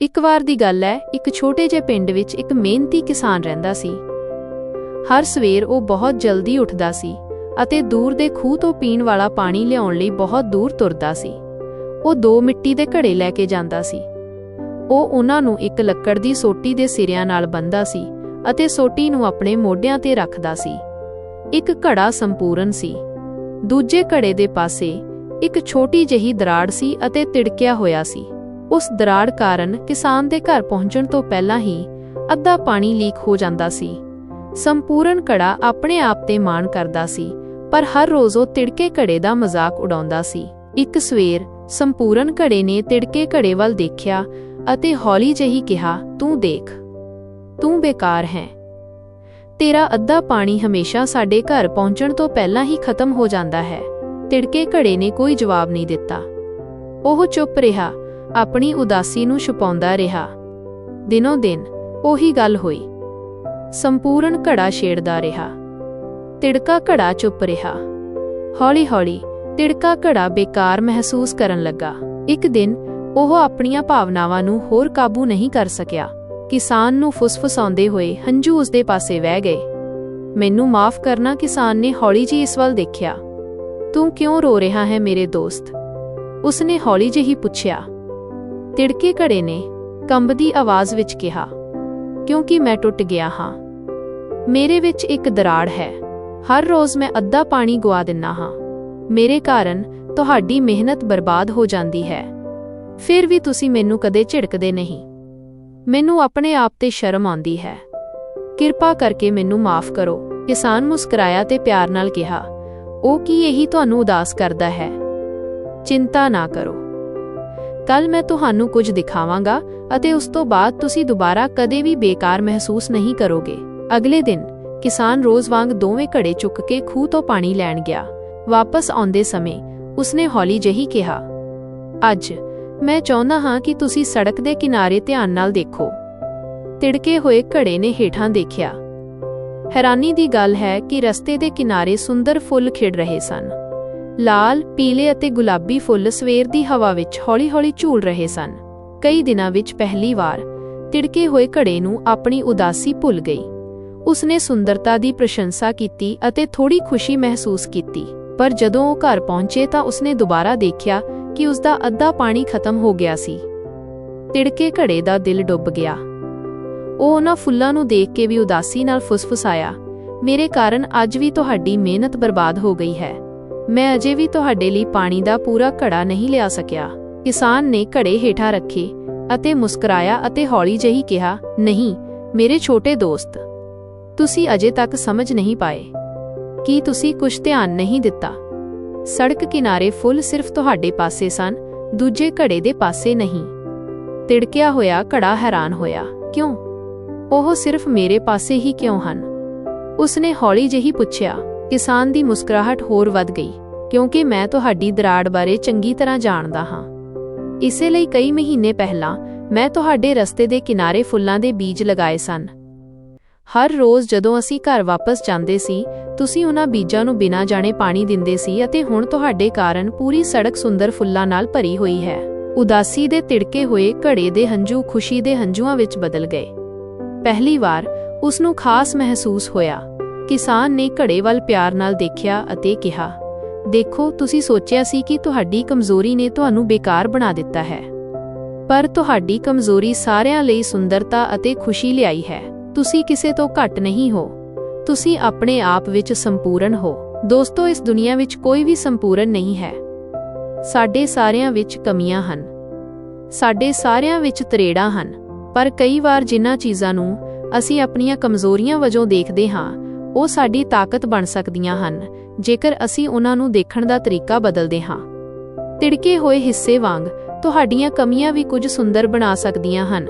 ਇੱਕ ਵਾਰ ਦੀ ਗੱਲ ਹੈ ਇੱਕ ਛੋਟੇ ਜਿਹੇ ਪਿੰਡ ਵਿੱਚ ਇੱਕ ਮਿਹਨਤੀ ਕਿਸਾਨ ਰਹਿੰਦਾ ਸੀ। ਹਰ ਸਵੇਰ ਉਹ ਬਹੁਤ ਜਲਦੀ ਉੱਠਦਾ ਸੀ ਅਤੇ ਦੂਰ ਦੇ ਖੂਹ ਤੋਂ ਪੀਣ ਵਾਲਾ ਪਾਣੀ ਲਿਆਉਣ ਲਈ ਬਹੁਤ ਦੂਰ ਤੁਰਦਾ ਸੀ। ਉਹ ਦੋ ਮਿੱਟੀ ਦੇ ਘੜੇ ਲੈ ਕੇ ਜਾਂਦਾ ਸੀ। ਉਹ ਉਹਨਾਂ ਨੂੰ ਇੱਕ ਲੱਕੜ ਦੀ ਸੋਟੀ ਦੇ ਸਿਰਿਆਂ ਨਾਲ ਬੰਨਦਾ ਸੀ ਅਤੇ ਸੋਟੀ ਨੂੰ ਆਪਣੇ ਮੋਢਿਆਂ ਤੇ ਰੱਖਦਾ ਸੀ। ਇੱਕ ਘੜਾ ਸੰਪੂਰਨ ਸੀ। ਦੂਜੇ ਘੜੇ ਦੇ ਪਾਸੇ ਇੱਕ ਛੋਟੀ ਜਿਹੀ ਦਰਾੜ ਸੀ ਅਤੇ ਤਿੜਕਿਆ ਹੋਇਆ ਸੀ। ਉਸ ਦਰਾੜ ਕਾਰਨ ਕਿਸਾਨ ਦੇ ਘਰ ਪਹੁੰਚਣ ਤੋਂ ਪਹਿਲਾਂ ਹੀ ਅੱਧਾ ਪਾਣੀ ਲੀਕ ਹੋ ਜਾਂਦਾ ਸੀ। ਸੰਪੂਰਨ ਘੜਾ ਆਪਣੇ ਆਪ ਤੇ ਮਾਣ ਕਰਦਾ ਸੀ, ਪਰ ਹਰ ਰੋਜ਼ ਉਹ ਤਿੜਕੇ ਘੜੇ ਦਾ ਮਜ਼ਾਕ ਉਡਾਉਂਦਾ ਸੀ। ਇੱਕ ਸਵੇਰ ਸੰਪੂਰਨ ਘੜੇ ਨੇ ਤਿੜਕੇ ਘੜੇ ਵੱਲ ਦੇਖਿਆ ਅਤੇ ਹੌਲੀ ਜਿਹੀ ਕਿਹਾ, ਤੂੰ ਦੇਖ, ਤੂੰ ਬੇਕਾਰ ਹੈ। ਤੇਰਾ ਅੱਧਾ ਪਾਣੀ ਹਮੇਸ਼ਾ ਸਾਡੇ ਘਰ ਪਹੁੰਚਣ ਤੋਂ ਪਹਿਲਾਂ ਹੀ ਖਤਮ ਹੋ ਜਾਂਦਾ ਹੈ। ਤਿੜਕੇ ਘੜੇ ਨੇ ਕੋਈ ਜਵਾਬ ਨਹੀਂ ਦਿੱਤਾ। ਉਹ ਚੁੱਪ ਰਿਹਾ ਆਪਣੀ ਉਦਾਸੀ ਨੂੰ ਛੁਪਾਉਂਦਾ ਰਿਹਾ। ਦਿਨੋ ਦਿਨ ਉਹੀ ਗੱਲ ਹੋਈ। ਸੰਪੂਰਨ ਘੜਾ ਛੇੜਦਾ ਰਿਹਾ। ਤਿੜਕਾ ਘੜਾ ਚੁੱਪ ਰਿਹਾ। ਹੌਲੀ-ਹੌਲੀ ਤਿੜਕਾ ਘੜਾ ਬੇਕਾਰ ਮਹਿਸੂਸ ਕਰਨ ਲੱਗਾ। ਇੱਕ ਦਿਨ ਉਹ ਆਪਣੀਆਂ ਭਾਵਨਾਵਾਂ ਨੂੰ ਹੋਰ ਕਾਬੂ ਨਹੀਂ ਕਰ ਸਕਿਆ। ਕਿਸਾਨ ਨੂੰ ਫੁਸਫੁਸਾਉਂਦੇ ਹੋਏ ਹੰਝੂ ਉਸਦੇ ਪਾਸੇ ਵਹਿ ਗਏ। ਮੈਨੂੰ ਮਾਫ ਕਰਨਾ ਕਿਸਾਨ ਨੇ ਹੌਲੀ ਜਿਹੀ ਇਸ ਵੱਲ ਦੇਖਿਆ। ਤੂੰ ਕਿਉਂ ਰੋ ਰਿਹਾ ਹੈ ਮੇਰੇ ਦੋਸਤ? ਉਸਨੇ ਹੌਲੀ ਜਿਹੀ ਪੁੱਛਿਆ। ਤਿੜਕੇ ਘੜੇ ਨੇ ਕੰਬਦੀ ਆਵਾਜ਼ ਵਿੱਚ ਕਿਹਾ, ਕਿਉਂਕਿ ਮੈਂ ਟੁੱਟ ਗਿਆ ਹਾਂ। ਮੇਰੇ ਵਿੱਚ ਇੱਕ ਦਰਾੜ ਹੈ। ਹਰ ਰੋਜ਼ ਮੈਂ ਅੱਧਾ ਪਾਣੀ ਗਵਾ ਦਿੰਨਾ ਹਾਂ। ਮੇਰੇ ਕਾਰਨ ਤੁਹਾਡੀ ਮਿਹਨਤ ਬਰਬਾਦ ਹੋ ਜਾਂਦੀ ਹੈ। ਫਿਰ ਵੀ ਤੁਸੀਂ ਮੈਨੂੰ ਕਦੇ ਝਿੜਕਦੇ ਨਹੀਂ। ਮੈਨੂੰ ਆਪਣੇ ਆਪ ਤੇ ਸ਼ਰਮ ਆਉਂਦੀ ਹੈ। ਕਿਰਪਾ ਕਰਕੇ ਮੈਨੂੰ ਮਾਫ ਕਰੋ। ਕਿਸਾਨ ਮੁਸਕਰਾਇਆ ਤੇ ਪਿਆਰ ਨਾਲ ਕਿਹਾ, ਉਹ ਕੀ ਇਹੀ ਤੁਹਾਨੂੰ ਉਦਾਸ ਕਰਦਾ ਹੈ? ਚਿੰਤਾ ਨਾ ਕਰੋ। ਕੱਲ ਮੈਂ ਤੁਹਾਨੂੰ ਕੁਝ ਦਿਖਾਵਾਂਗਾ ਅਤੇ ਉਸ ਤੋਂ ਬਾਅਦ ਤੁਸੀਂ ਦੁਬਾਰਾ ਕਦੇ ਵੀ ਬੇਕਾਰ ਮਹਿਸੂਸ ਨਹੀਂ ਕਰੋਗੇ। ਅਗਲੇ ਦਿਨ, ਕਿਸਾਨ ਰੋਜ਼ ਵਾਂਗ ਦੋਵੇਂ ਘੜੇ ਚੁੱਕ ਕੇ ਖੂਹ ਤੋਂ ਪਾਣੀ ਲੈਣ ਗਿਆ। ਵਾਪਸ ਆਉਂਦੇ ਸਮੇਂ, ਉਸਨੇ ਹੌਲੀ ਜਿਹੀ ਕਿਹਾ, ਅੱਜ, ਮੈਂ ਚਾਹੁੰਦਾ ਹਾਂ ਕਿ ਤੁਸੀਂ ਸੜਕ ਦੇ ਕਿਨਾਰੇ ਧਿਆਨ ਨਾਲ ਦੇਖੋ। ਤਿੜਕੇ ਹੋਏ ਘੜੇ ਨੇ ਹੇਠਾਂ ਦੇਖਿਆ। ਹੈਰਾਨੀ ਦੀ ਗੱਲ ਹੈ ਕਿ ਰਸਤੇ ਦੇ ਕਿਨਾਰੇ ਸੁੰਦਰ ਫੁੱਲ ਖਿੜ ਰਹੇ ਸਨ। ਲਾਲ, ਪੀਲੇ ਅਤੇ ਗੁਲਾਬੀ ਫੁੱਲ ਸਵੇਰ ਦੀ ਹਵਾ ਵਿੱਚ ਹੌਲੀ-ਹੌਲੀ ਝੂਲ ਰਹੇ ਸਨ। ਕਈ ਦਿਨਾਂ ਵਿੱਚ ਪਹਿਲੀ ਵਾਰ ਤਿੜਕੇ ਹੋਏ ਘੜੇ ਨੂੰ ਆਪਣੀ ਉਦਾਸੀ ਭੁੱਲ ਗਈ। ਉਸਨੇ ਸੁੰਦਰਤਾ ਦੀ ਪ੍ਰਸ਼ੰਸਾ ਕੀਤੀ ਅਤੇ ਥੋੜੀ ਖੁਸ਼ੀ ਮਹਿਸੂਸ ਕੀਤੀ। ਪਰ ਜਦੋਂ ਉਹ ਘਰ ਪਹੁੰਚੇ ਤਾਂ ਉਸਨੇ ਦੁਬਾਰਾ ਦੇਖਿਆ ਕਿ ਉਸਦਾ ਅੱਧਾ ਪਾਣੀ ਖਤਮ ਹੋ ਗਿਆ ਸੀ। ਤਿੜਕੇ ਘੜੇ ਦਾ ਦਿਲ ਡੁੱਬ ਗਿਆ। ਉਹ ਉਹਨਾਂ ਫੁੱਲਾਂ ਨੂੰ ਦੇਖ ਕੇ ਵੀ ਉਦਾਸੀ ਨਾਲ ਫੁਸਫੁਸਾਇਆ, ਮੇਰੇ ਕਾਰਨ ਅੱਜ ਵੀ ਤੁਹਾਡੀ ਮਿਹਨਤ ਬਰਬਾਦ ਹੋ ਗਈ ਹੈ। ਮੈਂ ਅਜੇ ਵੀ ਤੁਹਾਡੇ ਲਈ ਪਾਣੀ ਦਾ ਪੂਰਾ ਘੜਾ ਨਹੀਂ ਲਿਆ ਸਕਿਆ। ਕਿਸਾਨ ਨੇ ਘੜੇ ਹੇਠਾਂ ਰੱਖੇ ਅਤੇ ਮੁਸਕਰਾਇਆ ਅਤੇ ਹੌਲੀ ਜਿਹੀ ਕਿਹਾ, ਨਹੀਂ, ਮੇਰੇ ਛੋਟੇ ਦੋਸਤ, ਤੁਸੀਂ ਅਜੇ ਤੱਕ ਸਮਝ ਨਹੀਂ ਪਾਏ। ਕੀ ਤੁਸੀਂ ਕੁਝ ਧਿਆਨ ਨਹੀਂ ਦਿੱਤਾ? ਸੜਕ ਕਿਨਾਰੇ ਫੁੱਲ ਸਿਰਫ ਤੁਹਾਡੇ ਪਾਸੇ ਸਨ, ਦੂਜੇ ਘੜੇ ਦੇ ਪਾਸੇ ਨਹੀਂ। ਤਿੜਕਿਆ ਹੋਇਆ ਘੜਾ ਹੈਰਾਨ ਹੋਇਆ, ਕਿਉਂ? ਉਹ ਸਿਰਫ ਮੇਰੇ ਪਾਸੇ ਹੀ ਕਿਉਂ ਹਨ? ਉਸਨੇ ਹੌਲੀ ਜਿਹੀ ਪੁੱਛਿਆ ਕਿਸਾਨ ਦੀ ਮੁਸਕਰਾਹਟ ਹੋਰ ਵੱਧ ਗਈ, ਕਿਉਂਕਿ ਮੈਂ ਤੁਹਾਡੀ ਦਰਾੜ ਬਾਰੇ ਚੰਗੀ ਤਰ੍ਹਾਂ ਜਾਣਦਾ ਹਾਂ। ਇਸੇ ਲਈ ਕਈ ਮਹੀਨੇ ਪਹਿਲਾਂ ਮੈਂ ਤੁਹਾਡੇ ਰਸਤੇ ਦੇ ਕਿਨਾਰੇ ਫੁੱਲਾਂ ਦੇ ਬੀਜ ਲਗਾਏ ਸਨ। ਹਰ ਰੋਜ਼ ਜਦੋਂ ਅਸੀਂ ਘਰ ਵਾਪਸ ਜਾਂਦੇ ਸੀ, ਤੁਸੀਂ ਉਹਨਾਂ ਬੀਜਾਂ ਨੂੰ ਬਿਨਾਂ ਜਾਣੇ ਪਾਣੀ ਦਿੰਦੇ ਸੀ ਅਤੇ ਹੁਣ ਤੁਹਾਡੇ ਕਾਰਨ ਪੂਰੀ ਸੜਕ ਸੁੰਦਰ ਫੁੱਲਾਂ ਨਾਲ ਭਰੀ ਹੋਈ ਹੈ। ਉਦਾਸੀ ਦੇ ਤਿੜਕੇ ਹੋਏ ਘੜੇ ਦੇ ਹੰਝੂ ਖੁਸ਼ੀ ਦੇ ਹੰਝੂਆਂ ਵਿੱਚ ਬਦਲ ਗਏ। ਪਹਿਲੀ ਵਾਰ ਉਸ ਨੂੰ ਖਾਸ ਮਹਿਸੂਸ ਹੋਇਆ। ਕਿਸਾਨ ਨੇ ਘੜੇ ਵੱਲ ਪਿਆਰ ਨਾਲ ਦੇਖਿਆ ਅਤੇ ਕਿਹਾ, ਦੇਖੋ, ਤੁਸੀਂ ਸੋਚਿਆ ਸੀ ਕਿ ਤੁਹਾਡੀ ਕਮਜ਼ੋਰੀ ਨੇ ਤੁਹਾਨੂੰ ਬੇਕਾਰ ਬਣਾ ਦਿੱਤਾ ਹੈ। ਪਰ ਤੁਹਾਡੀ ਕਮਜ਼ੋਰੀ ਸਾਰਿਆਂ ਲਈ ਸੁੰਦਰਤਾ ਅਤੇ ਖੁਸ਼ੀ ਲਿਆਈ ਹੈ। ਤੁਸੀਂ ਕਿਸੇ ਤੋਂ ਘੱਟ ਨਹੀਂ ਹੋ। ਤੁਸੀਂ ਆਪਣੇ ਆਪ ਵਿੱਚ ਸੰਪੂਰਨ ਹੋ। ਦੋਸਤੋ, ਇਸ ਦੁਨੀਆ ਵਿੱਚ ਕੋਈ ਵੀ ਸੰਪੂਰਨ ਨਹੀਂ ਹੈ। ਸਾਡੇ ਸਾਰਿਆਂ ਵਿੱਚ ਕਮੀਆਂ ਹਨ। ਸਾਡੇ ਸਾਰਿਆਂ ਵਿੱਚ ਤਰੇੜਾਂ ਹਨ। ਪਰ ਕਈ ਵਾਰ ਜਿਨ੍ਹਾਂ ਚੀਜ਼ਾਂ ਨੂੰ ਅਸੀਂ ਆਪਣੀਆਂ ਕਮਜ਼ੋਰੀਆਂ ਵਜੋਂ ਦੇਖਦੇ ਹਾਂ ਉਹ ਸਾਡੀ ਤਾਕਤ ਬਣ ਸਕਦੀਆਂ ਹਨ, ਜੇਕਰ ਅਸੀਂ ਉਹਨਾਂ ਨੂੰ ਦੇਖਣ ਦਾ ਤਰੀਕਾ ਬਦਲਦੇ ਹਾਂ। ਤਿੜਕੇ ਹੋਏ ਹਿੱਸੇ ਵਾਂਗ, ਤੁਹਾਡੀਆਂ ਕਮੀਆਂ ਵੀ ਕੁਝ ਸੁੰਦਰ ਬਣਾ ਸਕਦੀਆਂ ਹਨ।